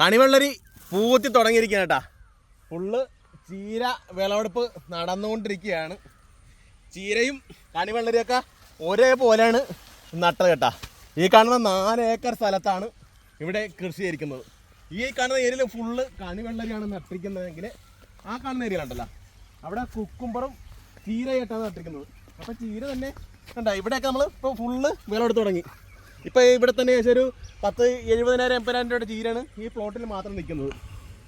കണിവെള്ളരി പൂത്തി തുടങ്ങിയിരിക്കുകയാണ് കേട്ടാ. ഫുള്ള് ചീര വിളവെടുപ്പ് നടന്നുകൊണ്ടിരിക്കുകയാണ്. ചീരയും കണിവെള്ളരിയൊക്കെ ഒരേപോലെയാണ് നട്ടത് കേട്ടാ. ഈ കാണുന്ന നാല് ഏക്കർ സ്ഥലത്താണ് ഇവിടെ കൃഷി ചെയ്തിരിക്കുന്നത്. ഈ കാണുന്ന ഏരിയയിൽ ഫുള്ള് കണിവെള്ളരിയാണ് നട്ടിരിക്കുന്നതെങ്കിൽ ആ കാണുന്ന ഏരിയ ഉണ്ടല്ലോ. അവിടെ കുക്കുംബറും ചീരയായിട്ടാണ് നട്ടിരിക്കുന്നത്. അപ്പോൾ ചീര തന്നെ കണ്ട ഇവിടെയൊക്കെ നമ്മൾ ഇപ്പോൾ ഫുള്ള് വിളവെടുത്ത് തുടങ്ങി. ഇപ്പോൾ ഇവിടെ തന്നെ ഒരു പത്ത് എഴുപതിനായിരം എൺപതിനായിരം രൂപയുടെ ചീരാണ് ഈ പ്ലോട്ടിൽ മാത്രം നിൽക്കുന്നത്.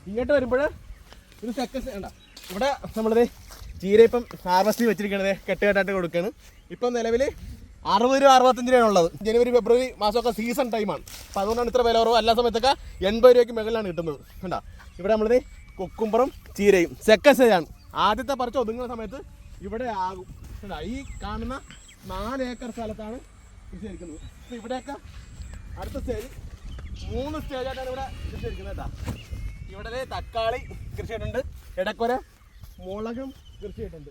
ഇങ്ങോട്ട് വരുമ്പോൾ ഒരു സെക്കൻഡ് വേണ്ട. ഇവിടെ നമ്മളിത് ചീര ഇപ്പം ഹാർവസ്റ്റ് വെച്ചിരിക്കണത് കെട്ടുകെട്ടായിട്ട് കൊടുക്കുകയാണ് ഇപ്പം നിലവിൽ അറുപത് രൂപ അറുപത്തഞ്ച് രൂപയാണ് ഉള്ളത്. ജനുവരി ഫെബ്രുവരി മാസമൊക്കെ സീസൺ ടൈമാണ് അപ്പോൾ അതുകൊണ്ടാണ് ഇത്ര വില കുറവ്. എല്ലാ സമയത്തൊക്കെ എൺപത് രൂപയ്ക്ക് മുകളിലാണ് കിട്ടുന്നത്. കണ്ട? ഇവിടെ നമ്മളിത് കുക്കുംബറും ചീരയും. സെക്കൻഡ് സ്റ്റേജാണ് ആദ്യത്തെ പറിച്ച് ഒതുങ്ങുന്ന സമയത്ത് ഇവിടെ ആകും. ഈ കാണുന്ന നാല് ഏക്കർ സ്ഥലത്താണ് ചെയ്തിരിക്കുന്നത് അപ്പോൾ ഇവിടെയൊക്കെ അടുത്ത സ്റ്റേജ് മൂന്ന് സ്റ്റേജായിട്ടാണ് ഇവിടെ കൃഷി കേട്ടോ. ഇവിടെ തക്കാളി കൃഷി ചെയ്തിട്ടുണ്ട്. ഇടക്കൊര മുളകും കൃഷി ചെയ്തിട്ടുണ്ട്.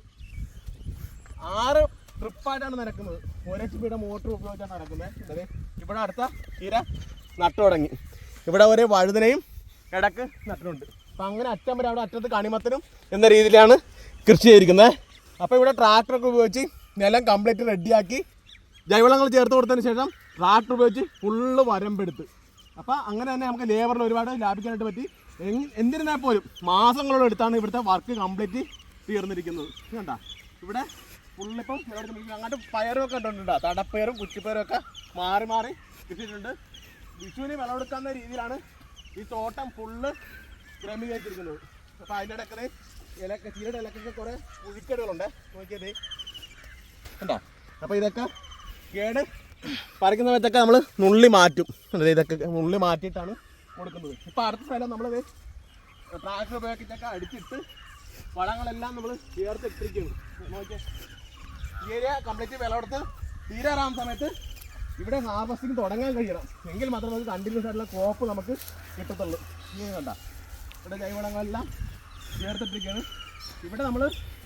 ആറ് ട്രിപ്പായിട്ടാണ് നടക്കുന്നത്. ഒരു എച്ച് മോട്ടർ ഉപയോഗിച്ചാണ് നടക്കുന്നത്. അതെ ഇവിടെ അടുത്ത തീര നട്ടു തുടങ്ങി. ഇവിടെ ഒരു വഴുതനയും ഇടയ്ക്ക് നട്ടിട്ടുണ്ട്. അപ്പം അങ്ങനെ അറ്റം വരെ അവിടെ അറ്റത്ത് കണിമത്തനും എന്ന രീതിയിലാണ് കൃഷി ചെയ്തിരിക്കുന്നത്. അപ്പോൾ ഇവിടെ ട്രാക്ടറൊക്കെ ഉപയോഗിച്ച് നിലം കംപ്ലീറ്റ് റെഡിയാക്കി ജൈവവളങ്ങൾ ചേർത്ത് കൊടുത്തതിന് ശേഷം ട്രാക്ടർ ഉപയോഗിച്ച് ഫുള്ള് വരമ്പെടുത്ത്. അപ്പോൾ അങ്ങനെ തന്നെ നമുക്ക് ലേബറിൽ ഒരുപാട് ലാഭിക്കാനായിട്ട് പറ്റി. എന്നിരുന്നാൽ പോലും മാസങ്ങളോട് എടുത്താണ് ഇവിടുത്തെ വർക്ക് കംപ്ലീറ്റ് തീർന്നിരിക്കുന്നത്. കണ്ട? ഇവിടെ ഫുള്ളിപ്പം അങ്ങോട്ട് പയറും ഒക്കെ ഇട്ടുണ്ട് തടപ്പയറും കുറ്റിപ്പയറും ഒക്കെ മാറി മാറി കിട്ടിയിട്ടുണ്ട്. വിഷുവിന് വിളവെടുക്കാവുന്ന രീതിയിലാണ് ഈ തോട്ടം ഫുള്ള് ക്രമീകരിച്ചിരിക്കുന്നത്. അപ്പോൾ അതിന്റെ ഇടയ്ക്ക് ഇലക്ക ചീരയുടെ ഇലക്കൊക്കെ കുറേ പുഴുക്കേടുകളുണ്ട്. നോക്കിയത് കണ്ടോ? അപ്പോൾ ഇതൊക്കെ കേട്. പറിക്കുന്ന സമയത്തൊക്കെ നമ്മൾ നുള്ളി മാറ്റും. അതായത് ഇതൊക്കെ നുള്ളി മാറ്റിയിട്ടാണ് കൊടുക്കുന്നത്. ഇപ്പം അടുത്ത സ്ഥലം നമ്മളത് ട്രാക്ടർ ഉപയോഗിച്ചിട്ടൊക്കെ അടിച്ചിട്ട് വളങ്ങളെല്ലാം നമ്മൾ ചേർത്തിട്ടിരിക്കുന്നു. നോക്കിയേ. ഈ ഏരിയ കംപ്ലീറ്റ് വിളവെടുത്ത് തീരാറാം സമയത്ത് ഇവിടെ ഹാർവസ്റ്റിംഗ് തുടങ്ങാൻ കഴിയണം. എങ്കിൽ മാത്രമേ നമുക്ക് കണ്ടിന്യൂസ് ആയിട്ടുള്ള കോപ്പ് നമുക്ക് കിട്ടത്തുള്ളൂ. ഇങ്ങനെ കണ്ട. ഇവിടെ ജൈവവളങ്ങളെല്ലാം ചേർത്തിട്ടിരിക്കുകയാണ് ഇവിടെ നമ്മൾ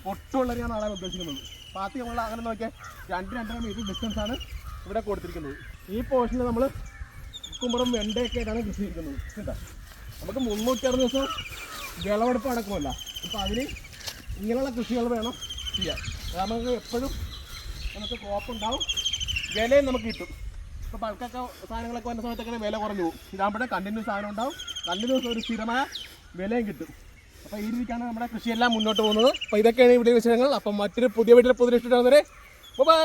ഒട്ടുള്ളരിയാണ് ആളാണ് ഉദ്ദേശിക്കുന്നത്. പാത്തി നമ്മൾ അങ്ങനെ നോക്കിയാൽ രണ്ട് രണ്ടര മീറ്റർ ഡിസ്റ്റൻസ് ആണ് ഇവിടെ കൊടുത്തിരിക്കുന്നത്. ഈ പോർഷനിൽ നമ്മൾ കുമ്പറും വെണ്ടയൊക്കെ ആയിട്ടാണ് കൃഷി ചെയ്തിരിക്കുന്നത് കേട്ടോ? നമുക്ക് മുന്നൂറ്റി അറുപത് ദിവസം വിളവെടുപ്പ് അടക്കമല്ല അപ്പോൾ അതിന് ഇങ്ങനെയുള്ള കൃഷികൾ വേണം ചെയ്യാൻ. കാരണം നമുക്ക് എപ്പോഴും നമുക്ക് ക്രോപ്പ് ഉണ്ടാവും വിലയും നമുക്ക് കിട്ടും. ഇപ്പോൾ ബൾക്കൊക്കെ സാധനങ്ങളൊക്കെ വരുന്ന സമയത്തൊക്കെ വില കുറഞ്ഞു പോകും. ഇതാകുമ്പോഴേ കണ്ടിന്യൂസ് സാധനം ഉണ്ടാവും. കണ്ടിന്യൂസ് ഒരു സ്ഥിരമായ വിലയും കിട്ടും. അപ്പോൾ ഈ രീതിക്കാണ് നമ്മുടെ കൃഷിയെല്ലാം മുന്നോട്ട് പോകുന്നത്. അപ്പോൾ ഇതൊക്കെയാണ് ഇവിടെ വിശേഷങ്ങൾ. അപ്പം മറ്റൊരു പുതിയ വീട്ടിൽ പുതിയ ഇഷ്ടം ബൈ